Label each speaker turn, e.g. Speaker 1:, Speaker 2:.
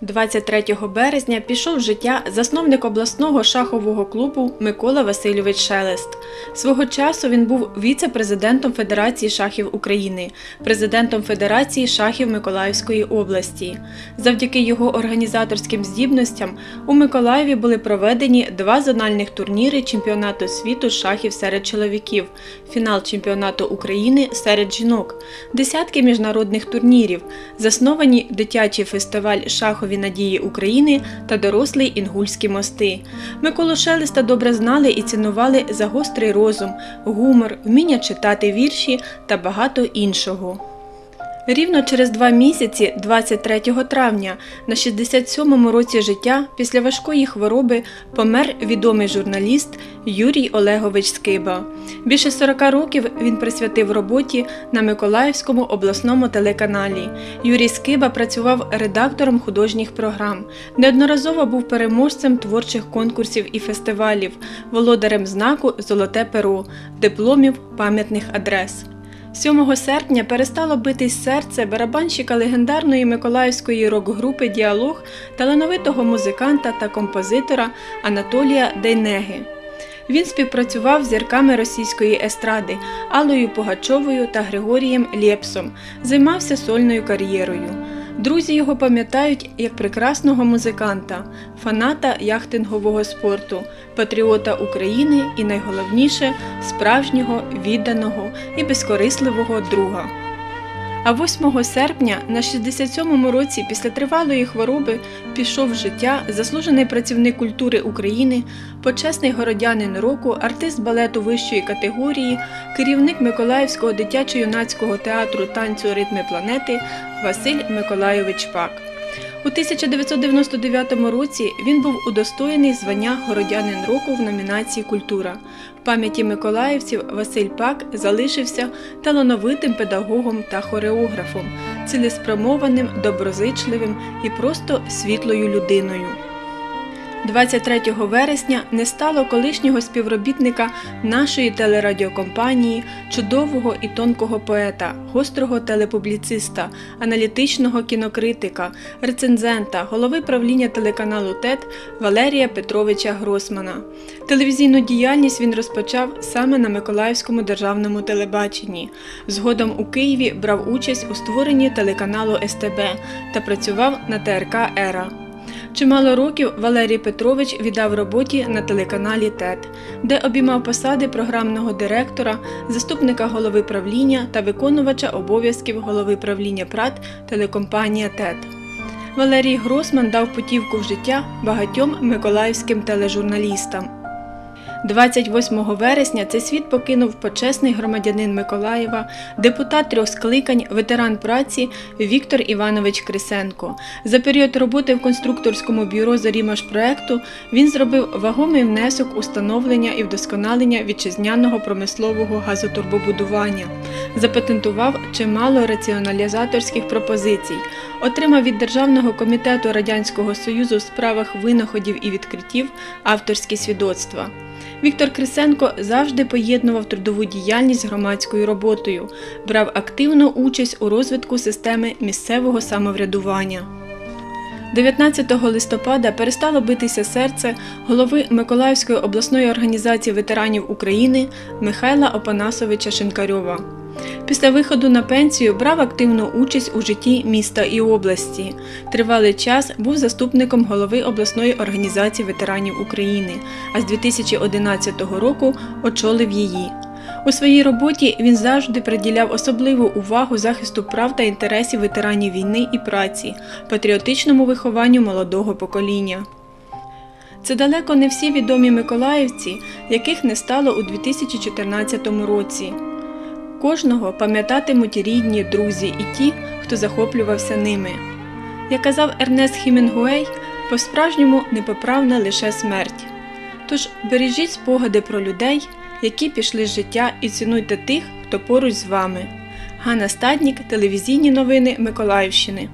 Speaker 1: 23 березня пішов в життя засновник обласного шахового клубу Микола Васильович Шелест. Свого часу він був віце-президентом Федерації шахів України, президентом Федерації шахів Миколаївської області. Завдяки його організаторським здібностям у Миколаєві були проведені два зональних турніри чемпіонату світу шахів серед чоловіків, фінал чемпіонату України серед жінок, десятки міжнародних турнірів, засновані дитячий фестиваль шахові надії України та дорослий інгульські мости. Миколу Шелеста добре знали і цінували за гострий розум, гумор, вміння читати вірші та багато іншого. Рівно через два місяці, 23 травня, на 67-му році життя, після важкої хвороби, помер відомий журналіст Юрій Олегович Скиба. Більше 40 років він присвятив роботі на Миколаївському обласному телеканалі. Юрій Скиба працював редактором художніх програм, неодноразово був переможцем творчих конкурсів і фестивалів, володарем знаку Золоте перо, дипломів пам'ятних адрес. 7 серпня перестало битись серце барабанщика легендарної миколаївської рок-групи Діалог талановитого музиканта та композитора Анатолія Дейнеги. Він співпрацював з зірками російської естради Аллою Пугачовою та Григорієм Лєпсом, займався сольною кар'єрою. Друзі його пам'ятають як прекрасного музиканта, фаната яхтингового спорту, патріота України і найголовніше справжнього, відданого і безкорисливого друга. А 8 серпня на 67-му році після тривалої хвороби пішов в життя заслужений працівник культури України, почесний городянин року, артист балету вищої категорії, керівник Миколаївського дитячо-юнацького театру танцю Ритми планети Василь Миколайович Пак. У 1999 році він був удостоєний звання Городянин року в номінації Культура. В пам'яті миколаївців Василь Пак залишився талановитим педагогом та хореографом, цілеспрямованим, доброзичливим і просто світлою людиною. 23 вересня не стало колишнього співробітника нашої телерадіокомпанії, чудового і тонкого поета, гострого телепубліциста, аналітичного кінокритика, рецензента, голови правління телеканалу ТЕТ Валерія Петровича Гросмана. Телевізійну діяльність він розпочав саме на Миколаївському державному телебаченні. Згодом у Києві брав участь у створенні телеканалу СТБ та працював на ТРК Ера. Чимало років Валерій Петрович віддав роботі на телеканалі ТЕТ, де обіймав посади програмного директора, заступника голови правління та виконувача обов'язків голови правління ПРАТ телекомпанія ТЕТ. Валерій Гросман дав путівку в життя багатьом миколаївським тележурналістам. 28 вересня цей світ покинув почесний громадянин Миколаєва, депутат трьох скликань, ветеран праці Віктор Іванович Крисенко. За період роботи в конструкторському бюро Зарімаш проекту він зробив вагомий внесок у становлення і вдосконалення вітчизняного промислового газотурбобудування, запатентував чимало раціоналізаторських пропозицій, отримав від Державного комітету Радянського Союзу в справах винаходів і відкриттів авторські свідоцтва. Віктор Крисенко завжди поєднував трудову діяльність з громадською роботою, брав активну участь у розвитку системи місцевого самоврядування. 19 листопада перестало битися серце голови Миколаївської обласної організації ветеранів України Михайла Опанасовича Шинкарьова. Після виходу на пенсію брав активну участь у житті міста і області. Тривалий час був заступником голови обласної організації ветеранів України, а з 2011 року очолив її. У своїй роботі він завжди приділяв особливу увагу захисту прав та інтересів ветеранів війни і праці, патріотичному вихованню молодого покоління. Це далеко не всі відомі миколаївці, яких не стало у 2014 році. Кожного пам'ятатимуть рідні, друзі і ті, хто захоплювався ними. Як казав Ернест Хімінгуей, по-справжньому непоправна лише смерть. Тож бережіть спогади про людей, які пішли з життя, і цінуйте тих, хто поруч з вами. Ганна Стаднік, телевізійні новини Миколаївщини.